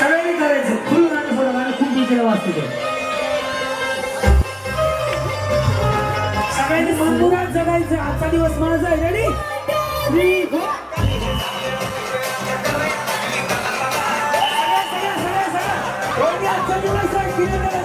सगळ्यांनी करायचं. खुलून आणि सोडून आणि खूप विचार वाचते सगळ्यांनी मनपुरात जगायचं. आजचा दिवस माझा आहे. रेडी दिवस आहे? किरण एक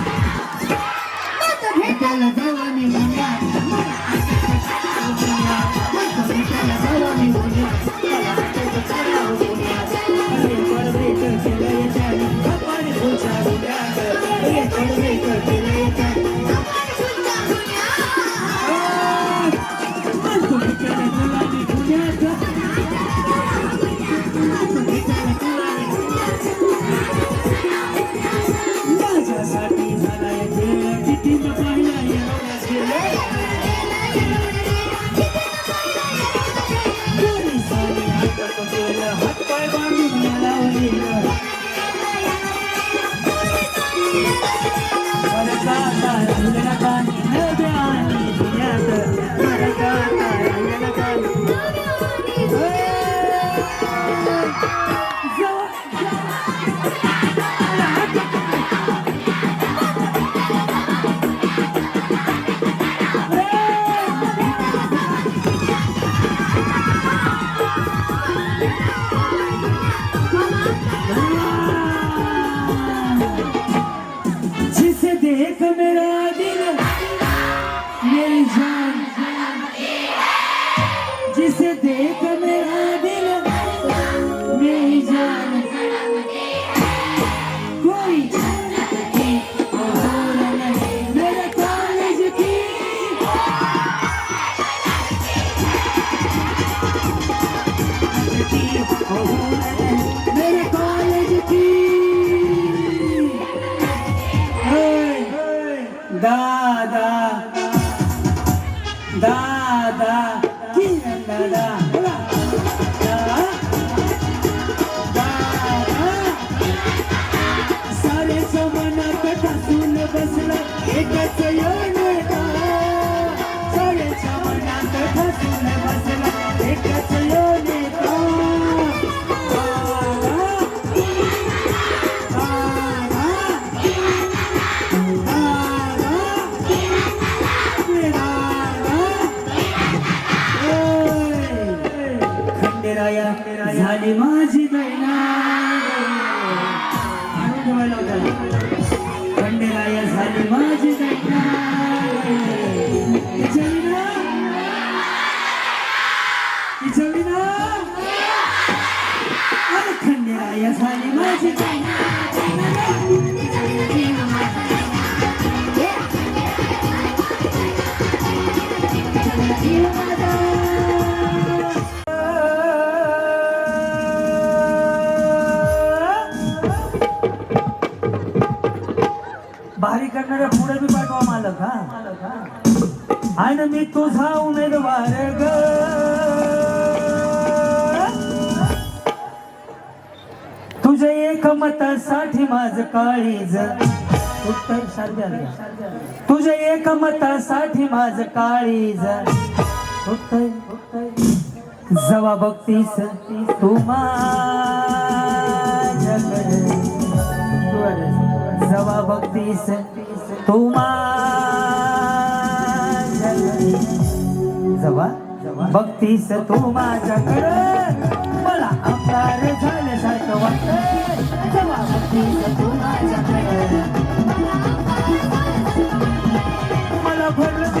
da da da da da da आणि माझी दैना म्हणून होता खंडेराया झाली माझी दैना विना खंडेराया झाली माझी दैना बारी करणाऱ्या पुढे बी पाठवा मालक हा. आय ना मी तुझा उमेदवार ग. तुझे एक मतासाठी माझ काळीज. तुझे एक मतासाठी माझ काळीज. जवा बघतीस तू मा देवा भक्तीस तुम्हा जवा भक्तीस तू माझ्याकडे. मला आमदार झाल्यासारखं वाटत मला भरलं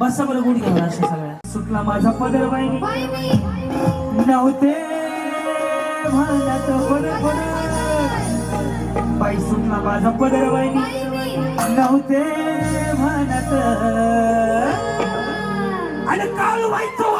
बसा बरं गुण घेऊन अशा सगळ्या. सुटला माझा पदर बाईनी नव्हते बाई सुटला माझा पदर बाईनी नव्हते म्हणत आणि काळू व्हायचं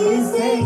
Is it?